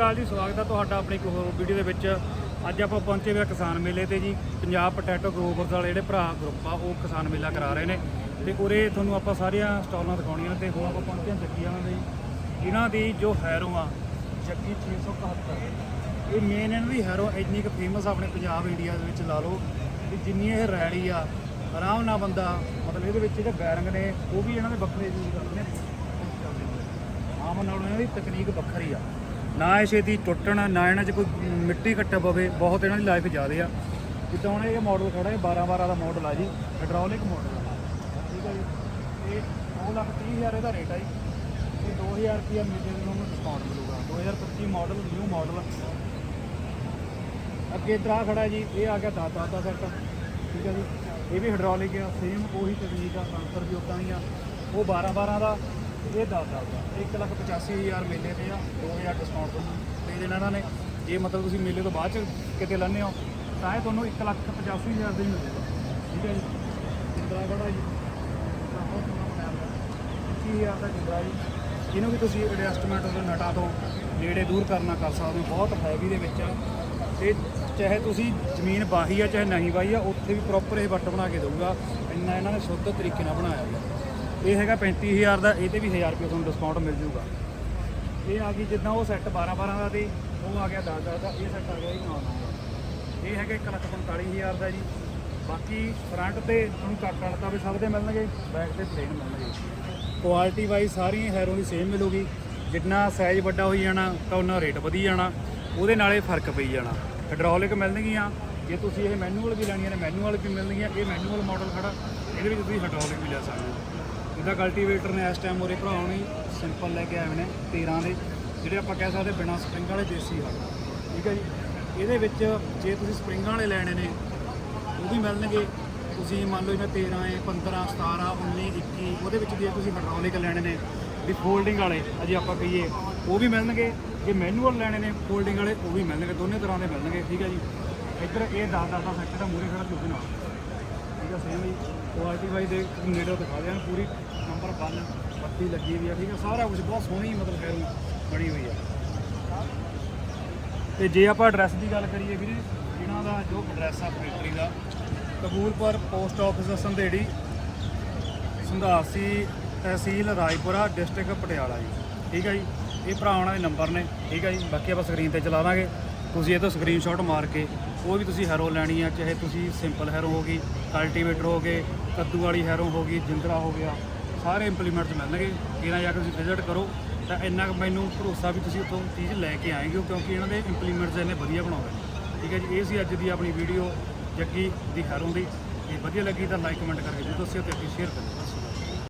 ਅਕਾਲ ਜੀ, ਸਵਾਗਤ ਹੈ ਤੁਹਾਡਾ ਆਪਣੀ ਇੱਕ ਹੋਰ ਵੀਡੀਓ ਦੇ ਵਿੱਚ। ਅੱਜ ਆਪਾਂ ਪਹੁੰਚੇ ਹੋਏ ਆ ਕਿਸਾਨ ਮੇਲੇ ਤੇ ਜੀ। ਪੰਜਾਬ ਪੋਟੈਟੋ ਗਰੋਵਰਸ ਵਾਲੇ ਜਿਹੜੇ ਭਰਾ ਗਰੁੱਪ ਆ, ਉਹ ਕਿਸਾਨ ਮੇਲਾ ਕਰਾ ਰਹੇ ਨੇ। ਤੇ ਉਰੇ ਤੁਹਾਨੂੰ ਆਪਾਂ ਸਾਰੀਆਂ ਸਟਾਲਾਂ ਦਿਖਾਉਣੀਆਂ ਨੇ ਤੇ ਹੁਣ ਆਪਾਂ ਪਹੁੰਚੇ ਹਾਂ ਜੱਗੀ ਵਾਲਿਆਂ ਦੇ ਜੀ। ਇਹਨਾਂ ਦੀ ਜੋ ਹੈਰੋ ਆ, ਜੱਗੀ 671 ਇਹ ਮੇਨ ਇਹਨਾਂ ਦੀ ਹੈਰੋ ਇੰਨੀ ਕੁ ਫੇਮਸ ਆਪਣੇ ਪੰਜਾਬ ਇੰਡੀਆ ਦੇ ਵਿੱਚ ਲਾ ਲਓ। ਵੀ ਜਿੰਨੀ ਇਹ ਰੈਲੀ ਆ, ਆਰਾਮ ਨਾਲ ਬੰਦਾ, ਮਤਲਬ ਇਹਦੇ ਵਿੱਚ ਜਿਹੜੇ ਬੈਰਿੰਗ ਨੇ, ਉਹ ਵੀ ਇਹਨਾਂ ਦੇ ਵੱਖਰੇ ਯੂਜ਼ ਕਰਦੇ ਨੇ। ਆਮ ਨਾਲੋਂ ਇਹਨਾਂ ਦੀ ਤਕਨੀਕ ਵੱਖਰੀ ਆ। ਨਾ ਇਹ ਛੇਤੀ ਟੁੱਟਣ, ਨਾ ਇਹਨਾਂ 'ਚ ਕੋਈ ਮਿੱਟੀ ਘੱਟ ਪਵੇ, ਬਹੁਤ ਇਹਨਾਂ ਦੀ ਲਾਈਫ ਜ਼ਿਆਦੇ ਆ। ਜਿੱਦਾਂ ਹੁਣ ਇਹ ਮਾਡਲ ਖੜਾ ਹੈ 12 12 ਦਾ ਮਾਡਲ ਆ ਜੀ ਹਾਈਡ੍ਰੋਲਿਕ ਮਾਡਲ ਆ। ਠੀਕ ਹੈ ਜੀ। ਇਹ 2 ਲੱਖ 30 ਹਜ਼ਾਰ ਇਹਦਾ ਰੇਟ ਆ ਜੀ। ਇਹ 2000 ਰੁਪਿਆ ਮਹੀਨੇ ਨੂੰ ਤੁਹਾਨੂੰ ਡਿਸਕਾਊਂਟ ਮਿਲੂਗਾ। 2025 ਮਾਡਲ ਨਿਊ ਮਾਡਲ ਅੱਗੇ ਇਧਰ ਖੜਾ ਹੈ ਜੀ, ਇਹ ਆ ਗਿਆ 10 10 ਦਾ ਸੈੱਟ ਠੀਕ ਹੈ ਜੀ। ਇਹ ਵੀ ਹਾਈਡ੍ਰੋਲਿਕ ਆ ਸੇਮ ਉਹੀ ਤਕਨੀਕ ਆ ਟ੍ਰਾਂਸਫਰ ਵੀ ਉਦਾਂ ਹੀ ਆ। ਉਹ 12 12 ਦਾ, ਇਹ 10 10 ਦਾ 185000 ਮੇਲੇ ਤੇ ਆ 2000 ਡਿਸਕਾਊਂਟ ਇਹਨਾਂ ਨੇ। ਜੇ ਮਤਲਬ ਤੁਸੀਂ ਮੇਲੇ ਤੋਂ ਬਾਅਦ ਚ ਕਿਤੇ ਲੈਣੇ ਹੋ, ਤਾਂ ਇਹ ਤੁਹਾਨੂੰ 185000 ਦੇ ਹੀ ਮਿਲੇਗਾ। ਠੀਕ ਹੈ ਜੀ? ਇੰਦਰਾ ਖੜਾ ਜੀ। ਬਹੁਤ ਸੋਹਣਾ ਬਣਾਇਆ ਹੋਇਆ। 20000 ਦਾ ਜਿੰਦਰਾ ਜੀ। ਇਹਨੂੰ ਵੀ ਤੁਸੀਂ ਐਡਜਸਟਮੈਂਟ ਉਹਦੇ ਨਟਾਂ ਤੋਂ ਨੇੜੇ ਦੂਰ ਕਰਨਾ ਕਰ ਸਕਦੇ ਹੋ। ਬਹੁਤ ਹੈਵੀ ਦੇ ਵਿੱਚ ਆ। ਤੇ ਚਾਹੇ ਤੁਸੀਂ ਜ਼ਮੀਨ ਬਾਹੀ ਆ, ਚਾਹੇ ਨਹੀਂ ਬਾਹੀ ਆ, ਉੱਥੇ ਵੀ ਪ੍ਰੋਪਰ ਇਹ ਵੱਟ ਬਣਾ ਕੇ ਦਊਗਾ। ਇੰਨਾ ਇਹਨਾਂ ਨੇ ਸ਼ੁੱਧ ਤਰੀਕੇ ਨਾਲ ਬਣਾਇਆ ਹੋਇਆ। ਇਹ ਹੈਗਾ 35000 ਦਾ, ਇਹ ਤੇ ਵੀ 1000 ਰੁਪਏ ਤੁਹਾਨੂੰ ਡਿਸਕਾਊਂਟ ਮਿਲ ਜੂਗਾ। ਇਹ ਆ ਗਈ ਜਿੱਦਾਂ ਉਹ ਸੈੱਟ 12 12 ਦਾ ਤੇ ਉਹ ਆ ਗਿਆ 10 10 ਦਾ, ਇਹ ਸੈੱਟ ਆ ਗਿਆ ਜੀ 9 9 ਦਾ। ਇਹ ਹੈਗਾ 145000 ਦਾ ਜੀ। ਬਾਕੀ ਫਰੰਟ ਤੇ ਤੁਹਾਨੂੰ ਕੱਟ ਵਾਲਾ ਵੀ ਸਭ ਦੇ ਮਿਲਣਗੇ ਬੈਕ ਤੇ ਪਲੇਨ ਮਿਲਣਗੇ। ਕੁਆਲਿਟੀ ਵਾਈਜ਼ ਸਾਰੀਆਂ ਹੈਰੋ ਦੀ ਸੇਮ ਮਿਲੂਗੀ। ਜਿੰਨਾ ਸਾਈਜ਼ ਵੱਡਾ ਹੋਈ ਜਾਣਾ, ਤਾਂ ਉਹਨਾਂ ਰੇਟ ਵਧੀ ਜਾਣਾ। ਉਹਦੇ ਨਾਲ ਇਹ ਫ਼ਰਕ ਪਈ ਜਾਣਾ। ਹਾਈਡ੍ਰੋਲਿਕ ਮਿਲਣਗੀਆਂ। ਜੇ ਤੁਸੀਂ ਇਹ ਮੈਨੂਅਲ ਵੀ ਲੈਣੀਆਂ ਨੇ ਮੈਨੂਅਲ ਵੀ ਮਿਲਣਗੀਆਂ। ਇਹ ਮੈਨੂਅਲ ਮਾਡਲ ਖੜਾ, ਇਹਦੇ ਵਿੱਚ ਤੁਸੀਂ ਹਾਈਡ੍ਰੋਲਿਕ ਵੀ ਲੈ ਸਕਦੇ ਹੋ। ਜਿੱਦਾਂ ਕਲਟੀਵੇਟਰ ਨੇ ਇਸ ਟਾਈਮ ਉਰੇ ਭਰਾਉਣੇ ਸਿੰਪਲ ਲੈ ਕੇ ਆਏ ਨੇ 13 ਦੇ, ਜਿਹੜੇ ਆਪਾਂ ਕਹਿ ਸਕਦੇ ਬਿਨਾ ਸਪਰਿੰਗ ਵਾਲੇ ਦੇਸੀ ਹਲ। ਠੀਕ ਹੈ ਜੀ? ਇਹਦੇ ਵਿੱਚ ਜੇ ਤੁਸੀਂ ਸਪਰਿੰਗਾਂ ਵਾਲੇ ਲੈਣੇ ਨੇ, ਉਹ ਵੀ ਮਿਲਣਗੇ। ਤੁਸੀਂ ਮੰਨ ਲਓ ਇਹਨਾਂ 13 ਹੈ 15 17 19 21 ਉਹਦੇ ਵਿੱਚ ਜੇ ਤੁਸੀਂ ਹਾਈਡ੍ਰੋਲਿਕ ਲੈਣੇ ਨੇ, ਵੀ ਫੋਲਡਿੰਗ ਵਾਲੇ, ਅਜੇ ਆਪਾਂ ਕਹੀਏ, ਉਹ ਵੀ ਮਿਲਣਗੇ। ਜੇ ਮੈਨੂਅਲ ਲੈਣੇ ਨੇ ਫੋਲਡਿੰਗ ਵਾਲੇ, ਉਹ ਵੀ ਮਿਲਣਗੇ, ਦੋਨੇ ਤਰ੍ਹਾਂ ਦੇ ਮਿਲਣਗੇ। ਠੀਕ ਹੈ ਜੀ? ਇੱਧਰ ਇਹ 10 10 ਦਾ ਸੈਕਟਰ ਦਾ ਮੂਰੇ ਖੜਾ ਚੁੱਕ ਨਾਲ। ਠੀਕ ਹੈ ਸੇਮ ਜੀ। ਕੁਆਲਿਟੀ ਵਾਈਜ਼ ਦੇ ਨੇੜੇ ਦਿਖਾ ਦਿਆਂ, ਪੂਰੀ ਨੰਬਰ 1 ਬੱਤੀ ਲੱਗੀ ਵੀ ਆ, ਠੀਕ ਆ। ਸਾਰਾ ਕੁਝ ਬਹੁਤ ਸੋਹਣੀ ਮਤਲਬ ਹੈ ਬਣੀ ਹੋਈ ਆ। ਤੇ ਜੇ ਆਪਾਂ ਐਡਰੈਸ ਦੀ ਗੱਲ ਕਰੀਏ ਵੀਰੇ, ਇਹਨਾਂ ਦਾ ਜੋ ਐਡਰੈਸ ਆ ਫੈਕਟਰੀ ਦਾ Kabulpur post office Sandheri, Sandhasi tehsil Rajpura district Patiala ji. ਠੀਕ ਹੈ ਜੀ? ਇਹ ਭਰਾਵਾਂ ਦੇ ਨੰਬਰ ਨੇ, ਠੀਕ ਆ ਜੀ? ਬਾਕੀ ਆਪਾਂ ਸਕਰੀਨ ਤੇ ਚਲਾ ਦਾਂਗੇ। ਤੁਸੀਂ ਇਹ ਤੋਂ ਸਕਰੀਨਸ਼ਾਟ ਮਾਰ ਕੇ ਉਹ ਵੀ ਤੁਸੀਂ ਹੈਰੋ ਲੈਣੀ ਆ, ਚਾਹੇ ਤੁਸੀਂ ਸਿੰਪਲ ਹੈਰੋ ਹੋ ਗਈ ਕਲਟੀਵੇਟਰ ਹੋ ਗਏ, ਕੱਦੂ ਵਾਲੀ ਹੈਰੋ ਹੋ ਗਈ, ਜਿੰਦਰਾ ਹੋ ਗਿਆ, ਸਾਰੇ ਇੰਪਲੀਮੈਂਟਸ ਮਿਲਣਗੇ। ਇਹਨਾਂ ਜਾ ਕੇ ਤੁਸੀਂ ਵਿਜ਼ਿਟ ਕਰੋ, ਤਾਂ ਇੰਨਾ ਕੁ ਮੈਨੂੰ ਭਰੋਸਾ ਵੀ ਤੁਸੀਂ ਉੱਥੋਂ ਚੀਜ਼ ਲੈ ਕੇ ਆਏਗੇ ਕਿਉਂਕਿ ਇਹਨਾਂ ਦੇ ਇੰਪਲੀਮੈਂਟਸ ਇੰਨੇ ਵਧੀਆ ਬਣਾਉਂਦੇ ਨੇ। ਠੀਕ ਹੈ ਜੀ, ਇਹ ਸੀ ਅੱਜ ਦੀ ਆਪਣੀ ਵੀਡੀਓ ਜੱਗੀ ਦੀ ਹੈਰੋ ਦੀ। ਜੇ ਵਧੀਆ ਲੱਗੀ ਤਾਂ ਲਾਈਕ ਕਮੈਂਟ ਕਰਕੇ ਜ਼ਰੂਰ ਦੱਸਿਓ ਤੇ ਅੱਗੇ ਸ਼ੇਅਰ ਕਰਿਓ।